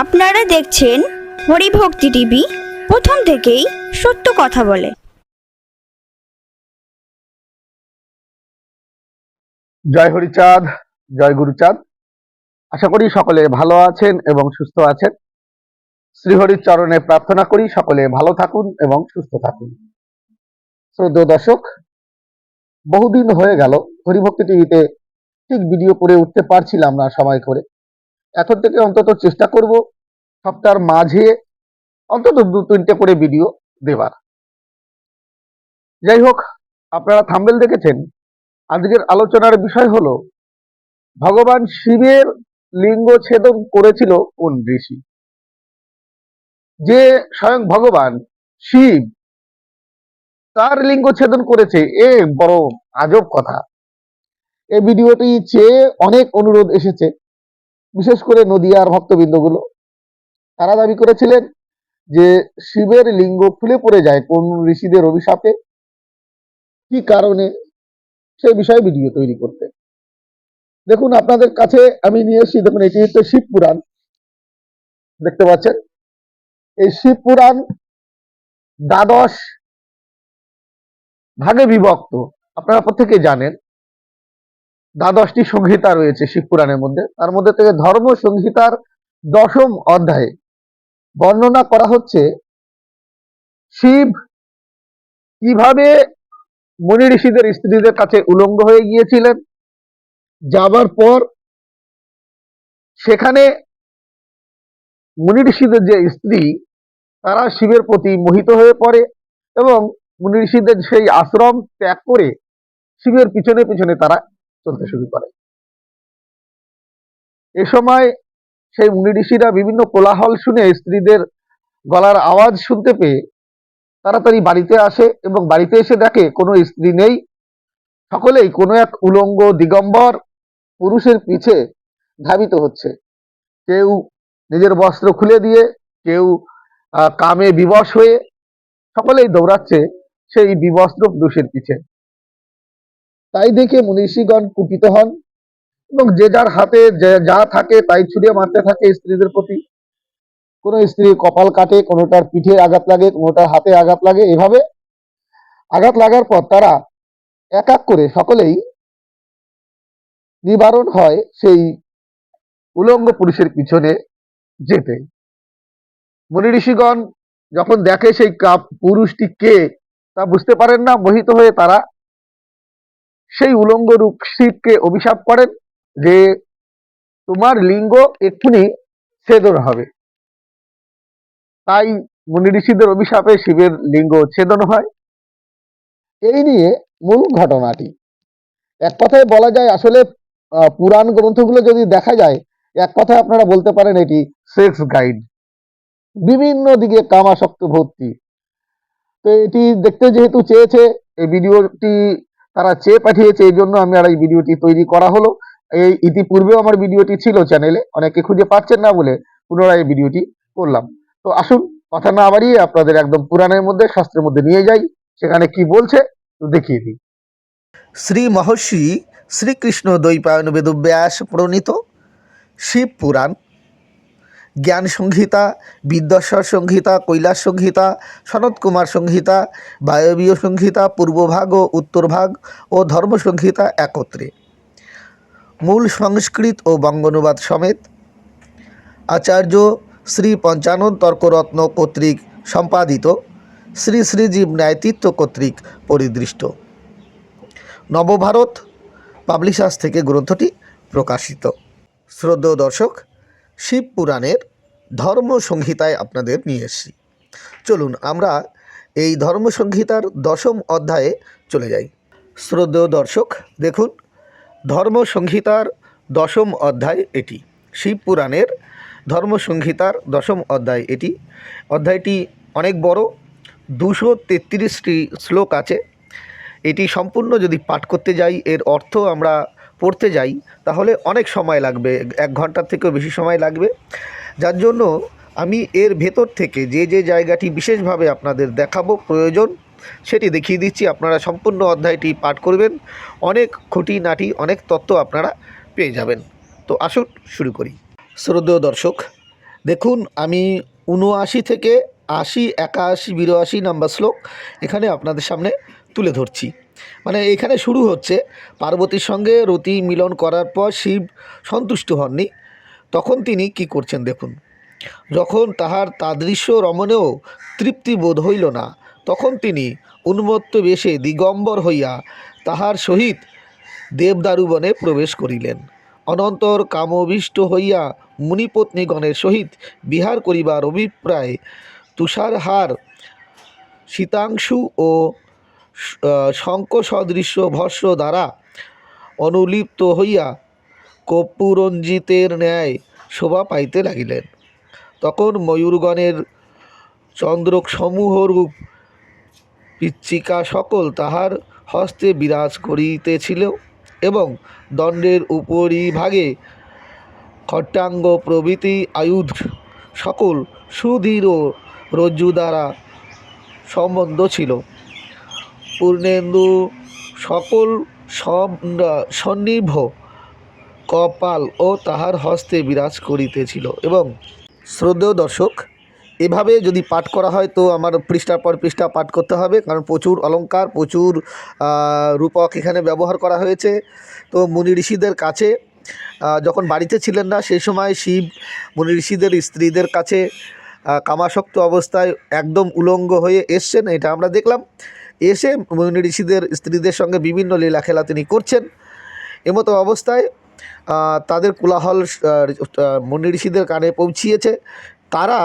আপনারা দেখছেন হরিভক্তি টিভি, প্রথম থেকেই সত্য কথা বলে। জয় হরিচাঁদ, জয় গুরুচাঁদ। আশা করি সকলে ভালো আছেন এবং সুস্থ আছেন। শ্রীহরির চরণে প্রার্থনা করি সকলে ভালো থাকুন এবং সুস্থ থাকুন। শ্রদ্ধেয় দর্শক, বহুদিন হয়ে গেল, হরিভক্তি টিভিতে ঠিক ভিডিও করে উঠতে পারছিলাম না সময় করে। এখন থেকে অন্তত চেষ্টা করব সপ্তাহের মাঝে অন্তত দু তিনটে করে ভিডিও দেবার। যাই হোক, আপনারা থাম্বেল দেখেছেন। আজকের আলোচনার বিষয় হলো, ভগবান শিবের লিঙ্গ ছেদন করেছিল কোন ঋষি? যে স্বয়ং ভগবান শিব তার লিঙ্গ ছেদন করেছে, এ বড় আজব কথা। এই ভিডিওটি চেয়ে অনেক অনুরোধ এসেছে। বিশেষ করে নদিয়ার ভক্তবৃন্দগুলো, তারা দাবি করেছিলেন যে শিবের লিঙ্গ খুলে পড়ে যায় কোন ঋষিদের অভিশাপে। কি কারণে? সে বিষয়ে ভিডিও তৈরি করতে। দেখুন, আপনাদের কাছে আমি নিয়ে এসেছি, দেখুন, এটি হচ্ছে শিব পুরাণ। দেখতে পাচ্ছেন? এই শিব পুরাণ দ্বাদশ ভাগে বিভক্ত। আপনারা প্রত্যেকে জানেন দ্বাদশটি সংহিতা রয়েছে শিব পুরাণের মধ্যে। তার মধ্যে থেকে ধর্ম সংহিতার দশম অধ্যায়ে বর্ণনা করা হচ্ছে শিব কীভাবে মুনি ঋষিদের স্ত্রীদের কাছে উলঙ্গ হয়ে গিয়েছিলেন, যাবার পর সেখানে মুনি ঋষিদের যে স্ত্রী, তারা শিবের প্রতি মোহিত হয়ে পড়ে এবং মুনি ঋষিদের সেই আশ্রম ত্যাগ করে শিবের পিছনে পিছনে তারা চলতে শুরু করে। এ সময় সেই মুনি ঋষিরা বিভিন্ন কোলাহল শুনে স্ত্রীদের গলার আওয়াজ শুনতে পেয়ে তাড়াতাড়ি বাড়িতে আসে এবং বাড়িতে এসে দেখে, কোনো স্ত্রী নেই। সকলেই কোনো এক উলঙ্গ দিগম্বর পুরুষের পিছে ধাবিত হচ্ছে। কেউ নিজের বস্ত্র খুলে দিয়ে, কেউ কামে বিবশ হয়ে সকলেই দৌড়াচ্ছে সেই বিবস্ত্র পুরুষের পিছে। তাই দেখে মনীষীগণ কুপিত হন এবং যে যার হাতে যা থাকে তাই ছুড়ে মারতে থাকে স্ত্রীদের প্রতি। কোনো স্ত্রীর কপাল কাটে, কোনোটার পিঠে আঘাত লাগে, কোনোটার হাতে আঘাত লাগে, এভাবে আঘাত লাগার পর তারা এক এক করে সকলেই নিবারণ হয় সেই উলঙ্গ পুরুষের পিছনে যেতে। মুনি ঋষিগণ যখন দেখে সেই পুরুষটি কে তা বুঝতে পারেন না, মোহিত হয়ে তারা সেই উলঙ্গ রূপ শিবকে অভিশাপ করেন যে তোমার লিঙ্গ এক্ষুনি ছেদন হবে। তাই মুনি ঋষিদের অভিশাপে শিবের লিঙ্গ ছেদন হয়। এই নিয়ে মূল ঘটনাটি। এক কথায় বলা যায়, আসলে পুরাণ গ্রন্থগুলো যদি দেখা যায়, এক কথায় আপনারা বলতে পারেন এটি সেক্স গাইড। বিভিন্ন দিকে কামাসক্ত ভর্তি। তো এটি দেখতে যেহেতু চেয়েছে, এই ভিডিওটি তারা চেয়ে পাঠিয়েছে, এই জন্য আমি আর এই ভিডিওটি তৈরি করা হলো। এই ইতিপূর্বেও আমার ভিডিওটি ছিল চ্যানেলে, অনেকে খুঁজে পাচ্ছেন না বলে পুনরায় এই ভিডিওটি করলাম। তো আসুন, কথা না বাড়িয়ে আপনাদের একদম পুরাণের মধ্যে, শাস্ত্রের মধ্যে নিয়ে যাই। সেখানে কি বলছে, তো দেখিয়ে দিই। শ্রী মহর্ষি শ্রীকৃষ্ণ দ্বৈপায়ন বেদব্যাস প্রণীত শিব পুরাণ জ্ঞান সংহিতা বিদ্যাস্বর সংহিতা, কৈলাস সংহিতা, সনৎ কুমার সংহিতা, বায়বীয় সংহিতা, পূর্বভাগ ও উত্তরভাগ ও ধর্ম সংহিতা একত্রে। মূল সংস্কৃত ও বঙ্গানুবাদ সমেত আচার্য শ্রী পঞ্চানন তর্করত্ন কর্তৃক সম্পাদিত শ্রী শ্রীজীব ন্যায়তীর্থ কর্তৃক পরিদৃষ্ট। নবভারত পাবলিশার্স থেকে গ্রন্থটি প্রকাশিত। শ্রদ্ধেয় দর্শক শিব পুরাণের ধর্ম সংহিতায় আপনাদের নিয়ে এসেছি। চলুন আমরা এই ধর্ম সংহিতার দশম অধ্যায়ে চলে যাই। শ্রদ্ধেয় দর্শক, দেখুন ধর্ম সংহিতার দশম অধ্যায় এটি। শিব পুরাণের ধর্ম সংহিতার দশম অধ্যায় এটি। অধ্যায়টি অনেক বড়, দুশো তেত্রিশটি শ্লোক আছে। এটি সম্পূর্ণ যদি পাঠ করতে যাই, এর অর্থ আমরা পড়তে যাই, তাহলে অনেক সময় লাগবে, এক ঘণ্টার থেকেও বেশি সময় লাগবে। যার জন্য আমি এর ভেতর থেকে যে যে জায়গাটি বিশেষভাবে আপনাদের দেখাবো প্রয়োজন, সেটি দেখিয়ে দিচ্ছি। আপনারা সম্পূর্ণ অধ্যায়টি পাঠ করবেন। অনেক খুঁটি নাটি অনেক তত্ত্ব আপনারা পেয়ে যাবেন। তো আসুন শুরু করি। শ্রদ্ধেয় দর্শক, দেখুন, আমি উনআশি থেকে আশি, একাশি, বিরাশি নাম্বার শ্লোক এখানে আপনাদের সামনে তুলে ধরছি। মানে এখানে শুরু হচ্ছে। পার্বতীর সঙ্গে রতি মিলন করার পর শিব সন্তুষ্ট হননি। তখন তিনি কি করছেন দেখুন। যখন তাহার তাদৃশ্য রমণেও তৃপ্তি বোধ হইল না, তখন তিনি উন্মত্ত বেশে দিগম্বর হইয়া তাহার সহিত দেবদারুবনে প্রবেশ করিলেন। অনন্তর কামবিষ্ট হইয়া মুনিপত্নীগণের সহিত বিহার করিবার অভিপ্রায় তুষারহার শীতাংশু ও শঙ্খ সদৃশ্য ভস্য দ্বারা অনুলিপ্ত হইয়া কপুরঞ্জিতের ন্যায় শোভা পাইতে লাগিলেন। তখন ময়ূরগণের চন্দ্রসমূহরূপ পিচ্চিকা সকল তাহার হস্তে বিরাজ করিতেছিল এবং দণ্ডের উপরিভাগে খট্টাঙ্গ প্রভৃতি আয়ুধ সকল সুদৃঢ় রজ্জু দ্বারা সম্বন্ধ ছিল। পূর্ণেন্দু সকল সন্নিভ কপাল ও তাহার হস্তে বিরাজ করিতেছিল এবং শ্রদ্ধেয় দর্শক, এভাবে যদি পাঠ করা হয় তো আমার পৃষ্ঠার পর পৃষ্ঠা পাঠ করতে হবে, কারণ প্রচুর অলংকার, প্রচুর রূপক এখানে ব্যবহার করা হয়েছে। তো মুনি ঋষিদের কাছে যখন বাড়িতে ছিলেন না সেই সময় শিব মুনি ঋষিদের স্ত্রীদের কাছে কামাসক্ত অবস্থায় একদম উলঙ্গ হয়ে এসছেন, এটা আমরা দেখলাম। এসে মুনি ঋষিদের স্ত্রীদের সঙ্গে বিভিন্ন লীলা খেলা তিনি করছেন। এমতো অবস্থায় তাদের কোলাহল মুনি ঋষিদের কানে পৌঁছিয়েছে। তারা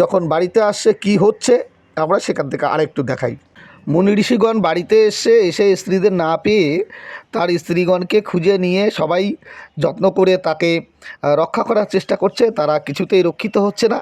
যখন বাড়িতে আসছে, কি হচ্ছে, আমরা সেখান থেকে আরেকটু দেখাই। মুনি ঋষিগণ বাড়িতে এসে এসে স্ত্রীদের না পেয়ে তার স্ত্রীগণকে খুঁজে নিয়ে সবাই যত্ন করে তাকে রক্ষা করার চেষ্টা করছে। তারা কিছুতেই রক্ষিত হচ্ছে না।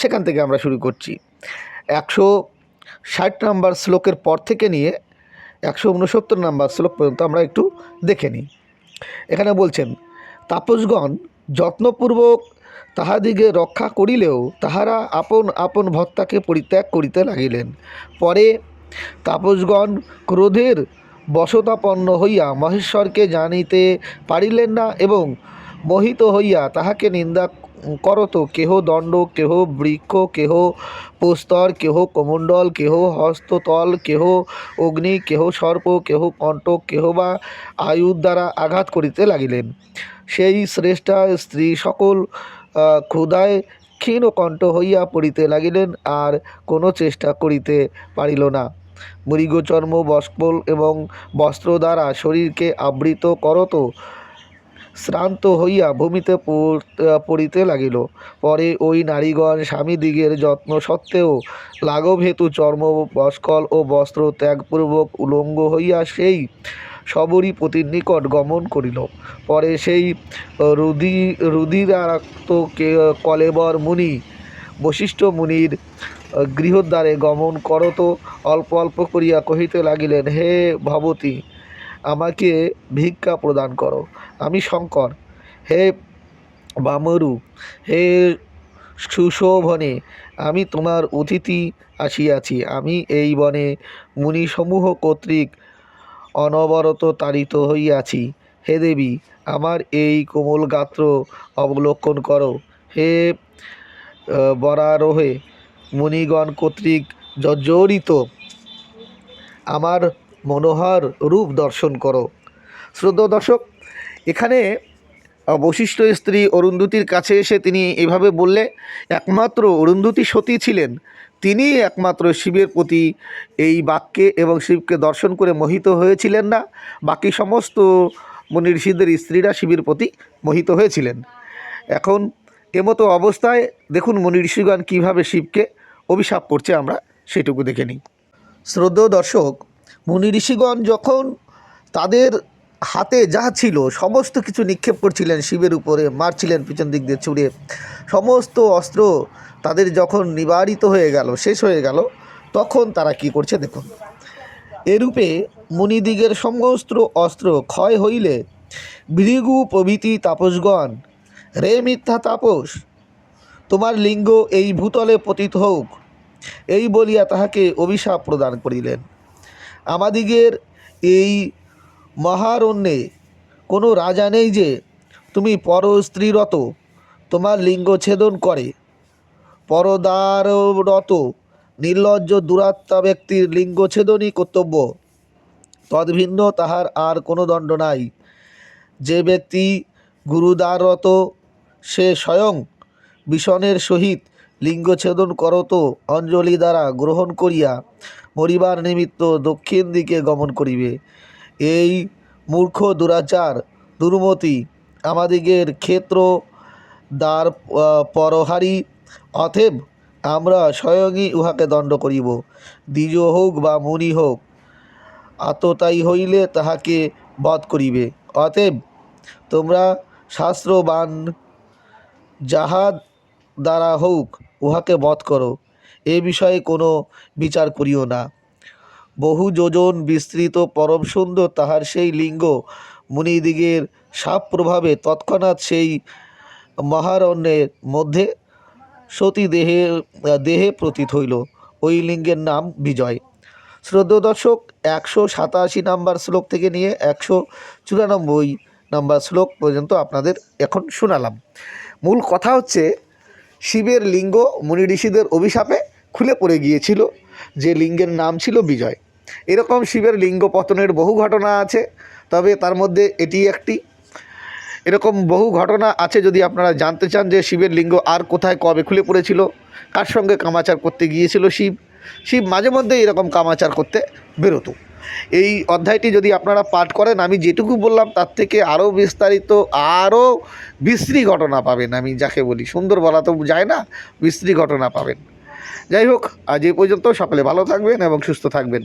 সেখান থেকে আমরা শুরু করছি। একশো ষাট নাম্বার শ্লোকের পর থেকে নিয়ে একশো উনসত্তর নাম্বার শ্লোক পর্যন্ত আমরা একটু দেখে নিই। এখানে বলছেন, তাপসগণ যত্নপূর্বক তাহাদিগে রক্ষা করিলেও তাহারা আপন আপন ভত্তাকে পরিত্যাগ করিতে লাগিলেন। পরে তাপসগণ ক্রোধের বশতাপন্ন হইয়া মহেশ্বরকে জানিতে পারিলেন না এবং মোহিত হইয়া তাহাকে নিন্দা করত। কেহ দণ্ড কেহ বৃক্ষ কেহ প্রস্তর কেহ কমণ্ডল কেহ হস্ততল কেহ অগ্নি কেহ সর্প কেহ কণ্টক কেহ বা আয়ুর দ্বারা আঘাত করিতে লাগিলেন। সেই শ্রেষ্ঠা স্ত্রী সকল আহ, ক্ষুধায় ক্ষীণ কণ্ঠ হইয়া পড়িতে লাগিলেন আর কোনো চেষ্টা করিতে পারিল না। মৃগচর্ম বস্পল এবং বস্ত্র দ্বারা শরীরকে আবৃত করত। শ্রান্ত হইয়া ভূমিতে পড়- পড়িতে লাগিল। পরে ওই নারীগণ স্বামীদিগের যত্ন সত্ত্বেও লাঘব হেতু চর্ম, বস্কল ও বস্ত্র ত্যাগপূর্বক উলঙ্গ হইয়া সেই সবরী পতির নিকট গমন করিল। পরে সেই রুদি রুদিরাক্ত কলেবর মুনি, বশিষ্ঠ মুনির গৃহদ্বারে গমন করত। অল্প অল্প করিয়া কহিতে লাগিলেন, হে ভবতী আমাকে ভিক্ষা প্রদান করো। আমি শঙ্কর। হে বামরু, হে সুশোভনে, আমি তোমার অতিথি আসিয়াছি। আমি এই বনে মুনিসমূহ কর্তৃক অনবরত তাড়িত হইয়াছি। হে দেবী, আমার এই কোমল গাত্র অবলোকন করো। হে বরারোহে মুনিগণ কর্তৃক জর্জরিত। আমার মনোহর রূপ দর্শন করো। শ্রদ্ধা দর্শক, এখানে বশিষ্ঠ স্ত্রী অরুন্ধতির কাছে এসে তিনি এভাবে বললে, একমাত্র অরুন্ধতী সতী ছিলেন। তিনি একমাত্র শিবের প্রতি এই বাক্যে এবং শিবকে দর্শন করে মোহিত হয়েছিলেন না। বাকি সমস্ত মুনি স্ত্রীরা শিবের প্রতি মোহিত হয়েছিলেন। এখন এমতো অবস্থায় দেখুন মুনি ঋষিগণ কীভাবে শিবকে অভিশাপ করছে, আমরা সেটুকু দেখে নিই। শ্রদ্ধেয় দর্শক মুনি ঋষিগণ যখন তাদের হাতে যা ছিল, সমস্ত কিছু নিক্ষেপ করছিলেন শিবের উপরে, মারছিলেন পিছন দিক দিয়ে ছুঁড়ে, সমস্ত অস্ত্র তাদের যখন নিবারিত হয়ে গেল, শেষ হয়ে গেল, তখন তারা কি করছে দেখুন। এরূপে মুনিদিগের সমস্ত অস্ত্র ক্ষয় হইলে ভৃগু প্রভৃতি তাপসগণ, রে মিথ্যা তাপস, তোমার লিঙ্গ এই ভূতলে পতিত হোক, এই বলিয়া তাহাকে অভিশাপ প্রদান করিলেন। আমাদিগের এই মহারণ্যে কোনো রাজা নেই যে তুমি পর স্ত্রীরত তোমার লিঙ্গ ছেদন করে। পরদাররত, নির্লজ্জ, দুরাত্মা ব্যক্তির লিঙ্গ ছেদনই কর্তব্য। তদ্ভিন্ন তাহার আর কোনো দণ্ড নাই। যে ব্যক্তি গুরুদারত সে স্বয়ং বিষণের সহিত লিঙ্গছেদন করত অঞ্জলি দ্বারা গ্রহণ করিয়া মরিবার নিমিত্ত দক্ষিণ দিকে গমন করিবে। এই মূর্খ দুরাচার দুর্মতি আমাদিগের ক্ষেত্র দ্বার পরহারি অথেব আমরা স্বয়ংই উহাকে দণ্ড করিব। দ্বিজ হোক বা মুনি হোক, আততায়ী হইলে তাহাকে বধ করিবে। অতএব তোমরা শাস্ত্রবান যাহা দ্বারা হোক উহাকে বধ করো। এ বিষয়ে কোনো বিচার করিও না। বহু যোজন বিস্তৃত পরম সুন্দর তাহার সেই লিঙ্গ। মুনিদিগের সাপ প্রভাবে তৎক্ষণাৎ সেই মহারণ্যের মধ্যে সতী দেহে দেহে প্রতীত হইল। ওই লিঙ্গের নাম বিজয়। শ্রদ্ধ দর্শক, একশো সাতাশি নাম্বার শ্লোক থেকে নিয়ে একশো চুরানব্বই নাম্বার শ্লোক পর্যন্ত আপনাদের এখন শোনালাম। মূল কথা হচ্ছে শিবের লিঙ্গ মুনি ঋষিদের অভিশাপে খুলে পড়ে গিয়েছিল, যে লিঙ্গের নাম ছিল বিজয়। এরকম শিবের লিঙ্গ পতনের বহু ঘটনা আছে, তবে তার মধ্যে এটি একটি। এরকম বহু ঘটনা আছে যদি আপনারা জানতে চান যে শিবের লিঙ্গ আর কোথায় কবে খুলে পড়েছিল, কার সঙ্গে কামাচার করতে গিয়েছিল শিব শিব মাঝে মধ্যে এরকম কামাচার করতে বেরোতো। এই অধ্যায়টি যদি আপনারা পাঠ করেন, আমি যেটুকু বললাম তার থেকে আরও বিস্তারিত আরও বিশ্রী ঘটনা পাবেন আমি যাকে বলি। সুন্দর বলা তো যায় না, বিশ্রী ঘটনা পাবেন। যাই হোক, আজ এই পর্যন্ত সকলে ভালো থাকবেন এবং সুস্থ থাকবেন।